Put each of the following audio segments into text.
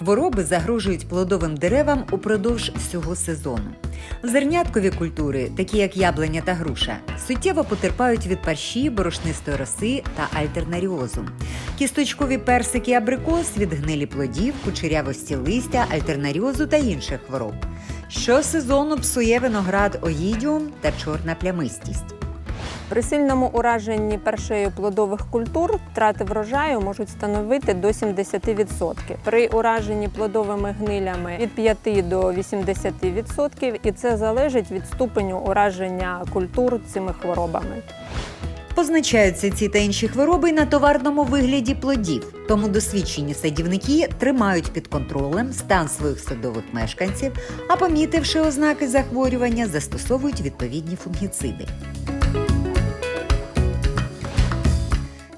Хвороби загрожують плодовим деревам упродовж всього сезону. Зерняткові культури, такі як яблуня та груша, суттєво потерпають від парші, борошнистої роси та альтернаріозу. Кісточкові персики абрикос від гнилі плодів, кучерявості листя, альтернаріозу та інших хвороб. Щосезону псує виноград оїдіум та чорна плямистість. При сильному ураженні першої плодових культур втрати врожаю можуть становити до 70%. При ураженні плодовими гнилями від 5 до 80%, і це залежить від ступеню ураження культур цими хворобами. Позначаються ці та інші хвороби на товарному вигляді плодів, тому досвідчені садівники тримають під контролем стан своїх садових мешканців, а помітивши ознаки захворювання, застосовують відповідні фунгіциди.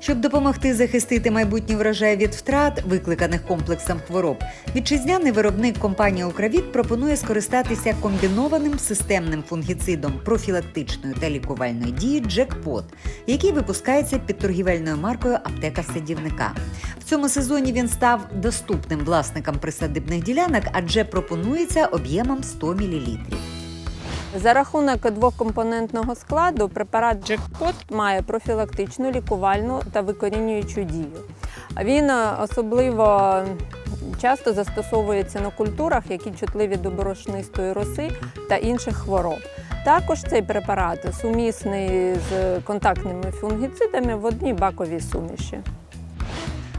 Щоб допомогти захистити майбутній врожай від втрат, викликаних комплексом хвороб, вітчизняний виробник компанія Укравіт пропонує скористатися комбінованим системним фунгіцидом профілактичної та лікувальної дії Джекпот, який випускається під торгівельною маркою аптека садівника. В цьому сезоні він став доступним власникам присадибних ділянок, адже пропонується об'ємом 100 мл. За рахунок двокомпонентного складу препарат Джекпот має профілактичну, лікувальну та викорінюючу дію. Він е, особливо часто застосовується на культурах, які чутливі до борошнистої роси та інших хвороб. Також цей препарат сумісний з контактними фунгіцидами в одній баковій суміші.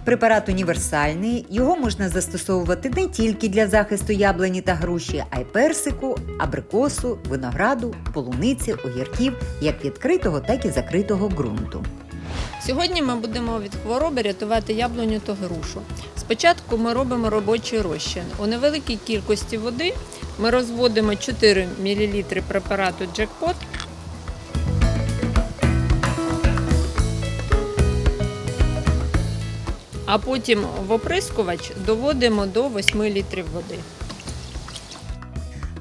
Препарат універсальний, його можна застосовувати не тільки для захисту яблуні та груші, а й персику, абрикосу, винограду, полуниці, огірків, як відкритого, так і закритого ґрунту. Сьогодні ми будемо від хвороби рятувати яблуню та грушу. Спочатку ми робимо робочий розчин. У невеликій кількості води ми розводимо 4 мл препарату джекпот. А потім в оприскувач доводимо до 8 літрів води.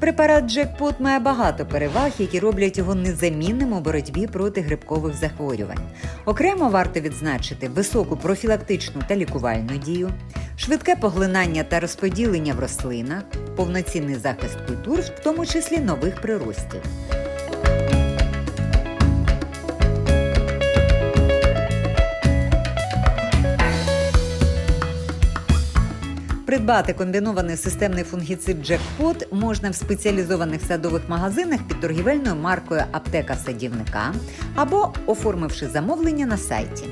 Препарат Джекпот має багато переваг, які роблять його незамінним у боротьбі проти грибкових захворювань. Окремо варто відзначити високу профілактичну та лікувальну дію, швидке поглинання та розподілення в рослинах, повноцінний захист культур, в тому числі нових приростів. Придбати комбінований системний фунгіцид Джекпот можна в спеціалізованих садових магазинах під торгівельною маркою Аптека садівника або оформивши замовлення на сайті.